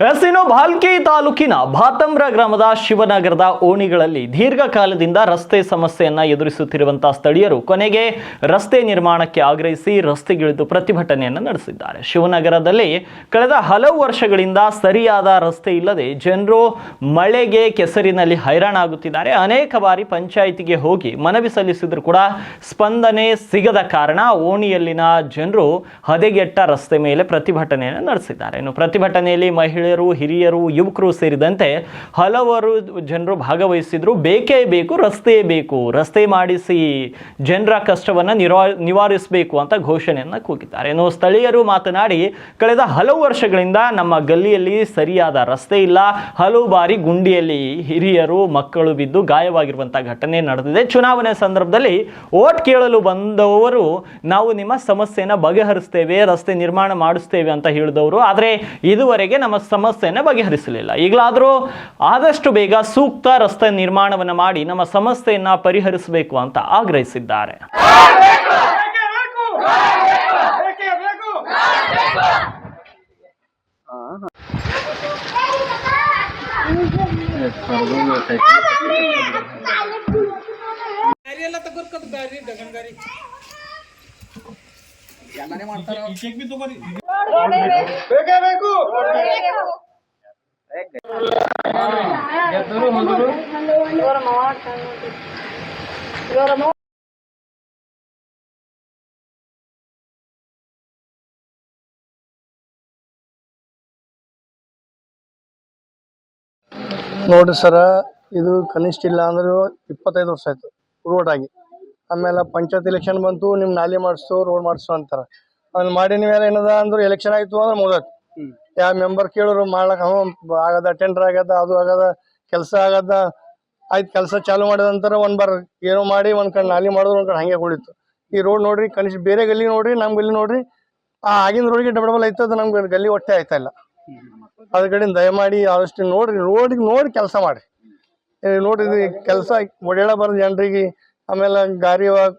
ಇನ್ನು ಭಾಲ್ಕಿ ತಾಲೂಕಿನ ಭಾತಂಬ್ರ ಗ್ರಾಮದ ಶಿವನಗರದ ಓಣಿಗಳಲ್ಲಿ ದೀರ್ಘಕಾಲದಿಂದ ರಸ್ತೆ ಸಮಸ್ಯೆಯನ್ನ ಎದುರಿಸುತ್ತಿರುವಂತಹ ಸ್ಥಳೀಯರು ಕೊನೆಗೆ ರಸ್ತೆ ನಿರ್ಮಾಣಕ್ಕೆ ಆಗ್ರಹಿಸಿ ರಸ್ತೆಗಿಳಿದು ಪ್ರತಿಭಟನೆಯನ್ನು ನಡೆಸಿದ್ದಾರೆ. ಶಿವನಗರದಲ್ಲಿ ಕಳೆದ ಹಲವು ವರ್ಷಗಳಿಂದ ಸರಿಯಾದ ರಸ್ತೆ ಇಲ್ಲದೆ ಜನರು ಮಳೆಗೆ ಕೆಸರಿನಲ್ಲಿ ಹೈರಾಣಾಗುತ್ತಿದ್ದಾರೆ. ಅನೇಕ ಬಾರಿ ಪಂಚಾಯಿತಿಗೆ ಹೋಗಿ ಮನವಿ ಸಲ್ಲಿಸಿದ್ರು ಕೂಡ ಸ್ಪಂದನೆ ಸಿಗದ ಕಾರಣ ಓಣಿಯಲ್ಲಿನ ಜನರು ಹದೆಗೆಟ್ಟ ರಸ್ತೆ ಮೇಲೆ ಪ್ರತಿಭಟನೆಯನ್ನು ನಡೆಸಿದ್ದಾರೆ. ಇನ್ನು ಪ್ರತಿಭಟನೆಯಲ್ಲಿ ಮಹಿಳೆಯರು, ಹಿರಿಯರು, ಯುವಕರು ಸೇರಿದಂತೆ ಹಲವರು ಜನರು ಭಾಗವಹಿಸಿದ್ರು. ಬೇಕೇ ಬೇಕು, ರಸ್ತೆ ಬೇಕು. ರಸ್ತೆ ಮಾಡಿಸಿ ಜನರ ಕಷ್ಟವನ್ನು ನಿವಾರಿಸಬೇಕು ಅಂತ ಘೋಷಣೆಯನ್ನು ಕೂಗಿದ್ದಾರೆ. ಇನ್ನು ಸ್ಥಳೀಯರು ಮಾತನಾಡಿ, ಕಳೆದ ಹಲವು ವರ್ಷಗಳಿಂದ ನಮ್ಮ ಗಲ್ಲಿಯಲ್ಲಿ ಸರಿಯಾದ ರಸ್ತೆ ಇಲ್ಲ. ಹಲವು ಬಾರಿ ಗುಂಡಿಯಲ್ಲಿ ಹಿರಿಯರು, ಮಕ್ಕಳು ಬಿದ್ದು ಗಾಯವಾಗಿರುವಂಥ ಘಟನೆ ನಡೆದಿದೆ. ಚುನಾವಣೆ ಸಂದರ್ಭದಲ್ಲಿ ಓಟ್ ಕೇಳಲು ಬಂದವರು, ನಾವು ನಿಮ್ಮ ಸಮಸ್ಯೆನ ಬಗೆಹರಿಸ್ತೇವೆ, ರಸ್ತೆ ನಿರ್ಮಾಣ ಮಾಡಿಸ್ತೇವೆ ಅಂತ ಹೇಳಿದವರು. ಆದರೆ ಇದುವರೆಗೆ ನಮ್ಮ ಸಮಸ್ಯೆನ ಬಗೆಹರಿಸಲಿಲ್ಲ. ಈಗಲಾದರೂ ಆದಷ್ಟು ಬೇಗ ಸೂಕ್ತ ರಸ್ತೆ ನಿರ್ಮಾಣವನ್ನು ಮಾಡಿ ನಮ್ಮ ಸಮಸ್ಯೆಯನ್ನು ಪರಿಹರಿಸಬೇಕು ಅಂತ ಆಗ್ರಹಿಸಿದ್ದಾರೆ. ಬೇಕೇ ಬೇಕು ನೋಡ್ರಿ ಸರ, ಇದು ಕನಿಷ್ಠ ಇಲ್ಲ ಅಂದ್ರೆ ಇಪ್ಪತ್ತೈದು ವರ್ಷ ಆಯ್ತು. ರೋಡ್ ಆಗಿ. ಆಮೇಲೆ ಪಂಚಾಯತ್ ಎಲೆಕ್ಷನ್ ಬಂತು, ನಿಮ್ ನಾಲಿ ಮಾಡಿಸು ರೋಡ್ ಮಾಡಿಸು ಅಂತಾರ. ಆಮೇಲೆ ಮಾಡಿನ ಮೇಲೆ ಏನದ ಅಂದ್ರೆ ಎಲೆಕ್ಷನ್ ಆಯ್ತು ಅಂದ್ರೆ ಮುಗತ್. ಯಾವ ಮೆಂಬರ್ ಕೇಳೋರು ಮಾಡ್ಲಕ್ ಹ್ಞೂ ಆಗದ ಟೆಂಡರ್ ಆಗದ ಅದು ಆಗದ ಕೆಲಸ ಆಗದ ಆಯ್ತು ಕೆಲಸ ಚಾಲು ಮಾಡಿದ ನಂತರ ಒಂದ್ ಬರ್ ಏನೋ ಮಾಡಿ ಒಂದ್ ಕಡೆ ನಾಲಿ ಮಾಡಿದ್ರು ಒಂದ್ ಕಡೆ ಹಂಗೆ ಕುಳಿತು. ಈ ರೋಡ್ ನೋಡ್ರಿ ಕನಿಷ್ಠ ಬೇರೆ ಗಲ್ಲಿ ನೋಡ್ರಿ ನಮ್ ಗಲ್ಲಿ ನೋಡ್ರಿ ಆ ಆಗಿನ ರೋಡ್ಗೆ ಡಬಲ್ ಡಬಲ್ ಐತದ ನಮ್ಗೆ ಗಲ್ಲಿ ಒಟ್ಟೆ ಆಯ್ತಾ ಇಲ್ಲ. ಅದ್ರ ಕಡೆಯಿಂದ ದಯಮಾಡಿ ಆದಷ್ಟು ನೋಡ್ರಿ ರೋಡಿಗೆ ನೋಡಿ ಕೆಲಸ ಮಾಡ್ರಿ. ನೋಡ್ರಿ ಕೆಲಸ ಓಡಾಡ ಬರೋ ಜನರಿಗೆ ಆಮೇಲೆ ಗಾರಿವಾಗ ಒಳಗ್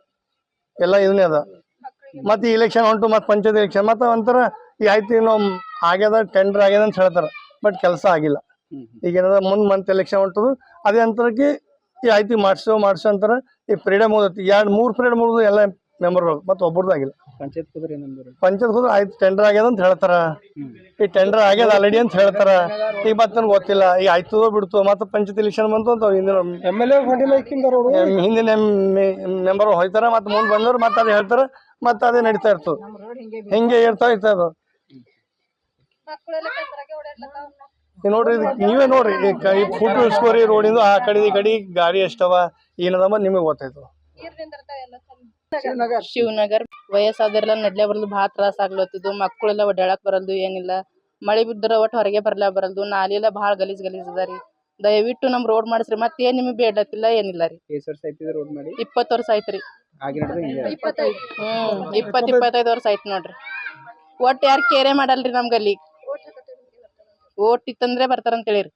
ಎಲ್ಲ ಇದನ್ನೇ ಅದ. ಮತ್ತೆ ಇಲೆಕ್ಷನ್ ಹೊಂಟು ಮತ್ತೆ ಪಂಚಾಯತ್ ಎಲೆಕ್ಷನ್ ಮತ್ತೆ ಒಂಥರ ಈ ಆಯ್ತು ನಾವು ಆಗ್ಯದ ಟೆಂಡರ್ ಆಗ್ಯದ ಅಂತ ಹೇಳ್ತಾರ. ಬಟ್ ಕೆಲಸ ಆಗಿಲ್ಲ. ಈಗ ಏನದ ಮುಂದ್ ಮಂತ್ ಎಲೆಕ್ಷನ್ ಹೊಂಟದು ಅದೇ ಅಂತರಕ್ಕೆ ಈ ಆಯ್ತು ಮಾಡಿಸೋ ಮಾಡಿಸೋ ಅಂತಾರ ಈ ಫ್ರೀಡಮ್ ಓದತಿ ಎರಡು ಮೂರು ಫ್ರೀಡಮ್ ಮುಗಿದು ಎಲ್ಲ ಮೆಂಬರ್ಗಳು ಮತ್ತೆ ಒಬ್ಬರದ್ದು ಆಗಿಲ್ಲ. ಪಂಚಾಯತ್ ಹೋದ್ರೆ ಪಂಚಾಯತ್ ಹೋದ್ರೆ ಆಯ್ತು ಟೆಂಡರ್ ಆಗ್ಯದ ಅಂತ ಹೇಳ್ತಾರ. ಈ ಟೆಂಡರ್ ಆಗ್ಯದ ಆಲ್ರೆಡಿ ಅಂತ ಹೇಳ್ತಾರ. ಈಗ ಮತ್ತೆ ನನ್ಗೆ ಗೊತ್ತಿಲ್ಲ. ಈಗ ಆಯ್ತು ಬಿಡ್ತು ಮತ್ತೆ ಪಂಚಾಯತ್ ಎಲೆಕ್ಷನ್ ಬಂತು ಅಂತ ಹಿಂದಿನ ಹಿಂದಿನ ಮೆಂಬರ್ ಹೋಯ್ತಾರ ಮತ್ತೆ ಮುಂದೆ ಬಂದವರು ಮತ್ತೆ ಅದು ಹೇಳ್ತಾರ. ಮತ್ತೆ ಅದೇ ನಡೀತಾ ಇರ್ತದ. ಹಿಂಗೆ ಇರ್ತಾ ಇರ್ತದ ನೋಡ್ರಿ ಇದು ನೀವೇ ನೋಡ್ರಿ ಈ ಫುಡ್ ಇಸ್ಕೋರಿ ರೋಡಿಂದು ಆ ಕಡೆ ಈ ಕಡೆ ಗಾಡಿ ಎಷ್ಟವ ಏನದಮ್ಮ ನಿಮಗೆ ಗೊತ್ತಾಯ್ತು. ಶಿವನಗರ್. ವಯಸ್ಸಾದ್ರೆಲ್ಲ ನಡ್ಲೆ ಬರಲ್ದು ಭಾಳ ತ್ರಾಸ ಆಗ್ಲತ್ತಿದ್ದು ಮಕ್ಕಳೆಲ್ಲ ಒಡ್ಯಾಡಕ್ ಬರಲ್ದು ಏನಿಲ್ಲ. ಮಳೆ ಬಿದ್ದರ ಒಟ್ಟು ಹೊರಗೆ ಬರಲ ಬರಲ್ದು ನಾಲಿ ಎಲ್ಲ ಬಹಳ ಗಲೀಜ್ ಗಲೀಜ್ ಅದ ರೀ. ದಯವಿಟ್ಟು ನಮ್ ರೋಡ್ ಮಾಡಿಸ್ರಿ ಮತ್ತೆ ಏನ್ ನಿಮಗೆ ಬೇಡತ್ತಿಲ್ಲ ಏನಿಲ್ಲ ರೀ. ಎಷ್ಟು ವರ್ಷ ಆಯ್ತಿದೆ ರೋಡ್ ಮಾಡಿ. ಇಪ್ಪತ್ತು ವರ್ಷ ಆಯ್ತ್ರಿ ಆಗಿ ಹಿಂಗೆ ಹ್ಮ್ ಇಪ್ಪತ್ ಇಪ್ಪತ್ತೈದು. ವರ್ಷ ಆಯ್ತು ನೋಡ್ರಿ. ಒಟ್ಟು ಯಾರು ಕೇರೆ ಮಾಡಲ್ರಿ ನಮ್ಗಲ್ಲಿ? ಓಟ್ ಇತ್ತಂದ್ರೆ ಬರ್ತಾರಂತ ಹೇಳಿರಿ.